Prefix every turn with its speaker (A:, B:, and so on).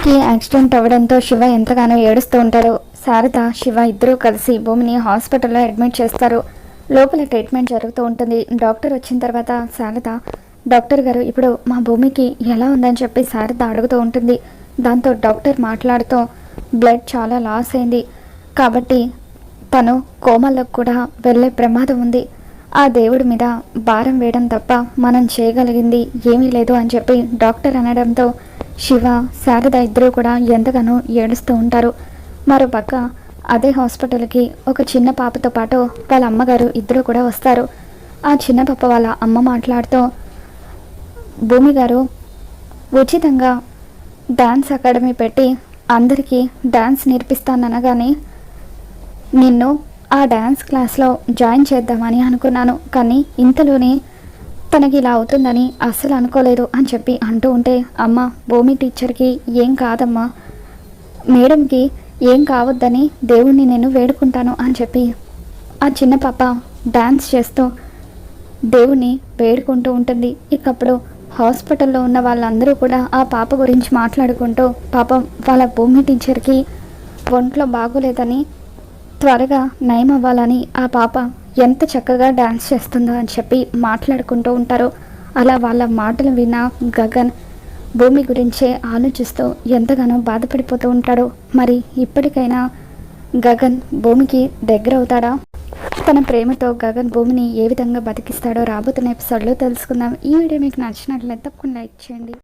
A: భూమికి యాక్సిడెంట్ అవ్వడంతో శివ ఎంతగానో ఏడుస్తూ ఉంటారు శారద శివ ఇద్దరూ కలిసి భూమిని హాస్పిటల్లో అడ్మిట్ చేస్తారు. లోపల ట్రీట్మెంట్ జరుగుతూ ఉంటుంది. డాక్టర్ వచ్చిన తర్వాత శారద డాక్టర్ గారు ఇప్పుడు మా భూమికి ఎలా ఉందని చెప్పి శారద అడుగుతూ ఉంటుంది. దాంతో డాక్టర్ మాట్లాడుతూ బ్లడ్ చాలా లాస్ అయింది. కాబట్టి తను కోమలకు కూడా వెళ్ళే ప్రమాదం ఉంది. ఆ దేవుడి మీద భారం వేయడం తప్ప మనం చేయగలిగింది ఏమీ లేదు అని చెప్పి డాక్టర్ అనడంతో శివ శారద ఇద్దరూ కూడా ఎంతగానో ఏడుస్తూ ఉంటారు. మరోపక్క అదే హాస్పిటల్కి ఒక చిన్న పాపతో పాటు వాళ్ళ అమ్మగారు ఇద్దరు కూడా వస్తారు. ఆ చిన్న పాప వాళ్ళ అమ్మ మాట్లాడుతూ భూమి గారు ఉచితంగా డాన్స్ అకాడమీ పెట్టి అందరికీ డాన్స్ నేర్పిస్తాననగానే నిన్ను ఆ డ్యాన్స్ క్లాస్లో జాయిన్ చేద్దామని అనుకున్నాను. కానీ ఇంతలోనే తనకి ఇలా అవుతుందని అస్సలు అనుకోలేదు అని చెప్పి అంటూ ఉంటే అమ్మ భూమి టీచర్కి ఏం కాదమ్మా. మేడంకి ఏం కావద్దని దేవుణ్ణి నేను వేడుకుంటాను అని చెప్పి ఆ చిన్న పాప డ్యాన్స్ చేస్తూ దేవుణ్ణి వేడుకుంటూ ఉంటుంది. ఇకప్పుడు హాస్పిటల్లో ఉన్న వాళ్ళందరూ కూడా ఆ పాప గురించి మాట్లాడుకుంటూ పాపం వాళ్ళ భూమి టీచర్కి ఒంట్లో బాగోలేదని త్వరగా నయం అవ్వాలని ఆ పాప ఎంత చక్కగా డ్యాన్స్ చేస్తుందో అని చెప్పి మాట్లాడుకుంటూ ఉంటారు. అలా వాళ్ళ మాటలు విన్న గగన్ భూమి గురించే ఆలోచిస్తూ ఎంతగానో బాధపడిపోతూ ఉంటాడు. మరి ఇప్పటికైనా గగన్ భూమికి దగ్గర అవుతాడా? తన ప్రేమతో గగన్ భూమిని ఏ విధంగా బతికిస్తాడో రాబోతున్న ఎపిసోడ్లో తెలుసుకుందాం. ఈ వీడియో మీకు నచ్చినట్లయితే తప్పకుండా లైక్ చేయండి.